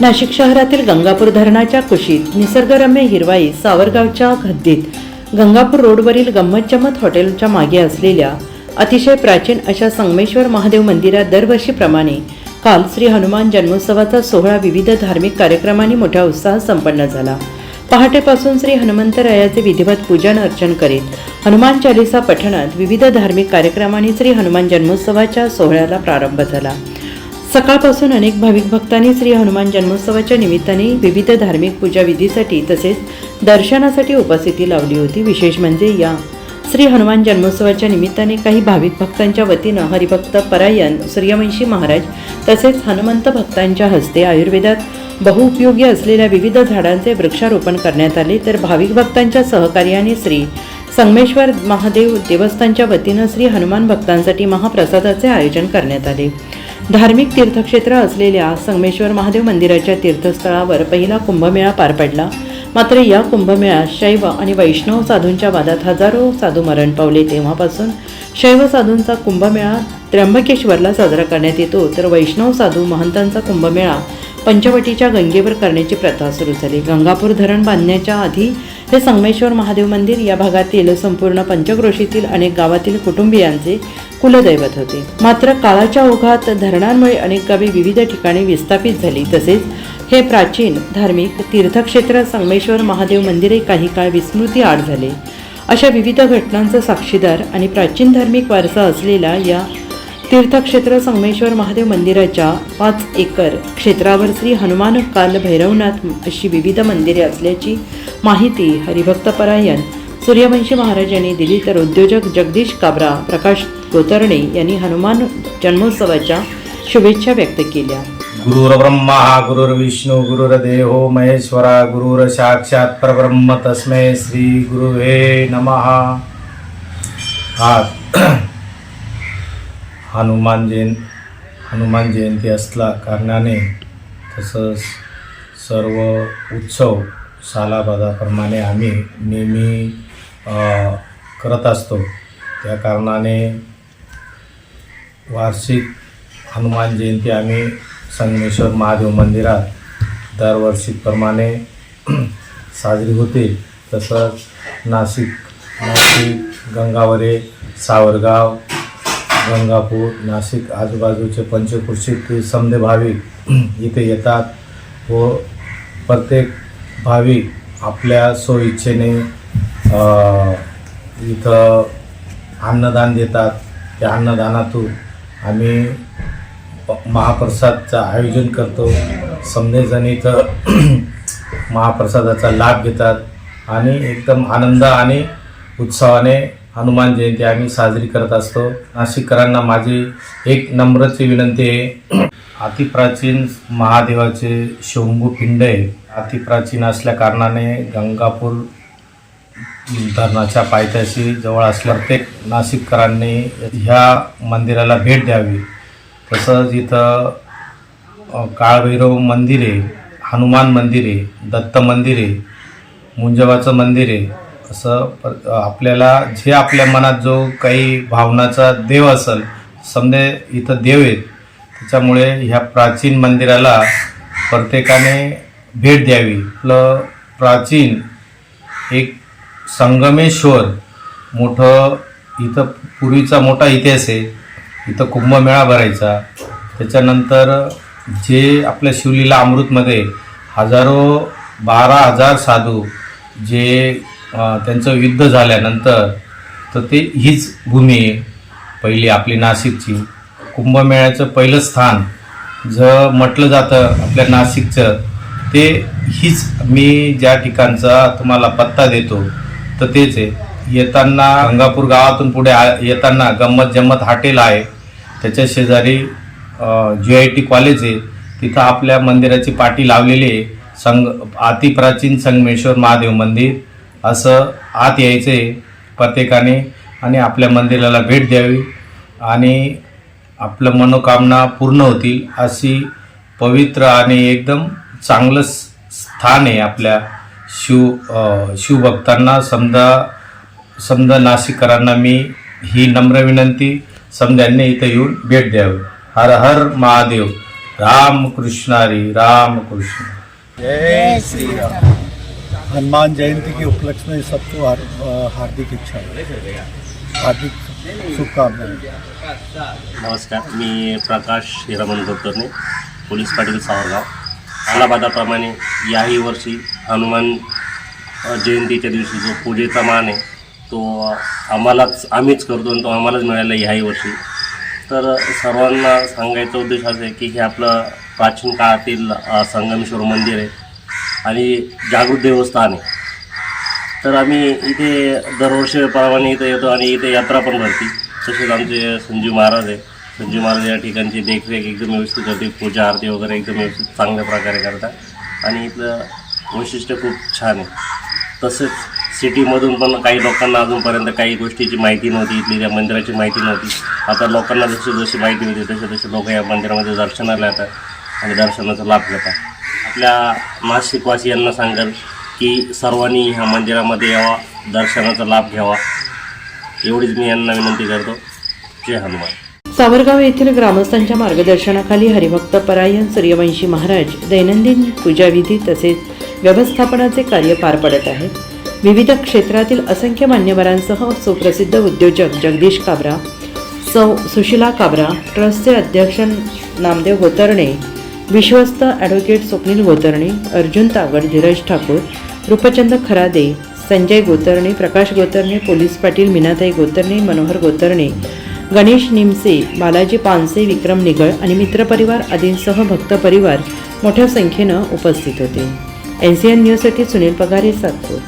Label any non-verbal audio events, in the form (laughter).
नाशिक शहरातील गंगापूर धरणाच्या कुशीत निसर्गरम्य हिरवाई सावरगावच्या हद्दीत गंगापूर रोडवरील गंमतजमत हॉटेलच्या मागे असलेल्या अतिशय प्राचीन अशा संगमेश्वर महादेव मंदिरात दरवर्षीप्रमाणे काल श्री हनुमान जन्मोत्सवाचा सोहळा विविध धार्मिक कार्यक्रमांनी मोठ्या उत्साहात संपन्न झाला. पहाटेपासून श्री हनुमंतरायाचे विधिवत पूजन अर्चन करीत हनुमान चालिसा पठणात विविध धार्मिक कार्यक्रमांनी श्री हनुमान जन्मोत्सवाच्या सोहळ्याला प्रारंभ झाला. सकाळपासून अनेक भाविक भक्तांनी श्री हनुमान जन्मोत्सवाच्या निमित्ताने विविध धार्मिक पूजाविधीसाठी तसेच दर्शनासाठी उपस्थिती लावली होती. विशेष म्हणजे या श्री हनुमान जन्मोत्सवाच्या निमित्ताने काही भाविक भक्तांच्या वतीनं हरिभक्त परायण सूर्यवंशी महाराज तसेच हनुमंत भक्तांच्या हस्ते आयुर्वेदात बहुउपयोगी असलेल्या विविध झाडांचे वृक्षारोपण करण्यात आले. तर भाविक भक्तांच्या सहकार्याने श्री संगमेश्वर महादेव देवस्थानच्या वतीनं श्री हनुमान भक्तांसाठी महाप्रसादाचे आयोजन करण्यात आले. धार्मिक तीर्थक्षेत्र असलेल्या संगमेश्वर महादेव मंदिराच्या तीर्थस्थळावर पहिला कुंभमेळा पार पडला. मात्र या कुंभमेळ्यात शैव आणि वैष्णव साधूंच्या वादात हजारो साधू मरण पावले. तेव्हापासून शैव साधूंचा कुंभमेळा त्र्यंबकेश्वरला साजरा करण्यात येतो. तर वैष्णव साधू महंतांचा कुंभमेळा पंचवटीच्या गंगेवर करण्याची प्रथा सुरू झाली. गंगापूर धरण बांधण्याच्या आधी हे संगमेश्वर महादेव मंदिर या भागातील संपूर्ण पंचक्रोशीतील अनेक गावातील कुटुंबियांचे कुलदैवत होते. मात्र काळाच्या ओघात धरणांमुळे अनेक गावे विविध ठिकाणी विस्थापित झाली. तसेच हे प्राचीन धार्मिक तीर्थक्षेत्र संगमेश्वर महादेव मंदिरे काही काळ विस्मृती आड झाले. अशा विविध घटनांचा साक्षीदार आणि प्राचीन धार्मिक वारसा असलेला या तीर्थक्षेत्र संगमेश्वर महादेव मंदिराच्या पाच एकर क्षेत्रावर श्री हनुमान काल भैरवनाथ अशी विविध मंदिरे असल्याची माहिती हरिभक्तपरायण सूर्यवंशी महाराज यांनी दिली तर उद्योजक जगदीश काबरा प्रकाश गोतर्णे यांनी हनुमान जन्मोत्सवाच्या शुभेच्छा व्यक्त केल्या. गुरुर्ब्रह्मा गुरुर्विष्णू गुरुर्देहो महेश्वरा गुरुर साक्षात परब्रह्म तस्मै श्री गुरुवे नमः. आज हनुमान जयं हनुमान जयंती असला कारणाने तसंच सर्व उत्सव सालाबादाप्रमाणे आम्ही नेहमी करत असतो. त्या कारणाने वार्षिक हनुमान जयंती आम्ही संगमेश्वर महादेव मंदिरात दरवर्षीप्रमाणे (clears throat) साजरी होते. तसंच नाशिक नाशिक गंगावरे सावरगाव गंगापूर नाशिक आजूबाजूचे पंचकृषीतील समधे भाविक (clears throat) इथे येतात व प्रत्येक भाविक आपल्या सोयीच्छेने इथं अन्नदान देतात. त्या अन्नदानातून आम्ही महाप्रसादचं आयोजन करतो. समजेजण इथं (clears throat) महाप्रसादाचा लाभ घेतात आणि एकदम आनंद आणि उत्साहाने हनुमान जयंती आम्ही साजरी करत असतो. नाशिककरांना माझी एक नम्रची विनंती आहे. (clears throat) अतिप्राचीन महादेवाचे शंभू पिंड आहे अतिप्राचीन असल्या कारणाने गंगापूर धरणाच्या पायथ्याशी जवळ असल्या प्रत्येक नाशिककरांनी ह्या मंदिराला भेट द्यावी. तसंच इथं काळभैरव मंदिर आहे हनुमान मंदिर आहे दत्त मंदिर आहे मुंजवाचं मंदिर आहे असं आपल्याला जे आपल्या मनात जो काही भावनाचा देव असेल समजे इथं देव आहेत त्याच्यामुळे ह्या प्राचीन मंदिराला प्रत्येकाने भेट द्यावी. आपलं प्राचीन एक संगमेश्वर मोठं इथं पूर्वीचा मोठा इतिहास आहे. इथं कुंभमेळा भरायचा. त्याच्यानंतर जे आपल्या शिवलीला अमृतमध्ये हजारो बारा हजार साधू जे त्यांचं युद्ध झाल्यानंतर तर ते हीच भूमी आहे पहिली आपली नाशिकची. कुंभमेळ्याचं पहिलं स्थान जर म्हटलं जातं आपल्या नाशिकचं ते हीच मी ज्या ठिकाणचा तुम्हाला पत्ता देतो. तर तेच आहे. येताना गंगापूर गावातून पुढे आ- येताना गंमत जम्मत हॉटेल आहे. त्याच्या शेजारी जी आय टी कॉलेज आहे. तिथं आपल्या मंदिराची पाटी लावलेली आहे. संग अतिप्राचीन संगमेश्वर महादेव मंदिर. असं आत यायचं आहे प्रत्येकाने आणि आपल्या मंदिराला भेट द्यावी आणि आपलं मनोकामना पूर्ण होतील अशी पवित्र आणि एकदम चांगलं स्थान आहे आपल्या शिव अ, शिवभक्तांना समजा समजा नाशिककरांना मी ही नम्र विनंती समजांनी इथं येऊन भेट द्यावी. हर हर महादेव. राम कृष्ण हरी राम कृष्ण. जय श्री राम हनुमान जयंती के उपलक्ष्य में सबको हार, हार्दिक इच्छा हार्दिक शुभकामनाएं। नमस्कार मी प्रकाश हिरामन कुलकर्णी पोलीस पाटील सावरगाव. अलाहाबादाप्रमाणे याही वर्षी हनुमान जयंतीच्या दिवशी जो पूजेचा मान आहे तो आम्हालाच आम्हीच करतो आणि तो आम्हालाच मिळाला याही वर्षी. तर सर्वांना सांगायचा उद्देश असा आहे की हे आपलं प्राचीन काळातील संगमेश्वर मंदिर आहे आणि जागृत देवस्थान आहे. तर आम्ही इथे दरवर्षीप्रमाणे इथे येतो आणि इथे यात्रा पण भरती. तसेच आमचे संजीव महाराज आहे. म्हणजे संजी महाराज या ठिकाणची देखरेख एकदम व्यवस्थित होते. पूजा आरती वगैरे एकदम व्यवस्थित चांगल्या प्रकारे करतात आणि इथलं वैशिष्ट्य खूप छान आहे. तसंच सिटीमधून पण काही लोकांना अजूनपर्यंत काही गोष्टीची माहिती नव्हती. इथली त्या मंदिराची माहिती नव्हती. आता लोकांना जशी जशी माहिती होती तसे तसे लोक या मंदिरामध्ये दर्शनाला येतात आणि दर्शनाचा लाभ घेतात. आपल्या नाशिकवासियांना सांगाल की सर्वांनी ह्या मंदिरामध्ये यावा दर्शनाचा लाभ घ्यावा. एवढीच मी यांना विनंती करतो. जय हनुमान. सावरगाव येथील ग्रामस्थांच्या मार्गदर्शनाखाली हरिभक्त परायण सूर्यवंशी महाराज दैनंदिन पूजाविधी तसेच व्यवस्थापनाचे कार्य पार पडत आहेत विविध क्षेत्रातील असंख्य मान्यवरांसह सुप्रसिद्ध उद्योजक जगदीश काबरा सौ सुशिला काबरा ट्रस्टचे अध्यक्ष नामदेव गोतरणे विश्वस्त ॲडव्होकेट स्वप्नील गोतरणे अर्जुन तागड धीरज ठाकूर रूपचंद खरादे संजय गोतरणे प्रकाश गोतरणे पोलीस पाटील मीनाताई गोतरणे मनोहर गोतरणे गणेश निमसे बालाजी पानसे विक्रम निगळ आणि मित्रपरिवार आदींसह भक्त परिवार मोठ्या संख्येनं उपस्थित होते. एन सी एन न्यूजसाठी सुनील पगारे सातपूर.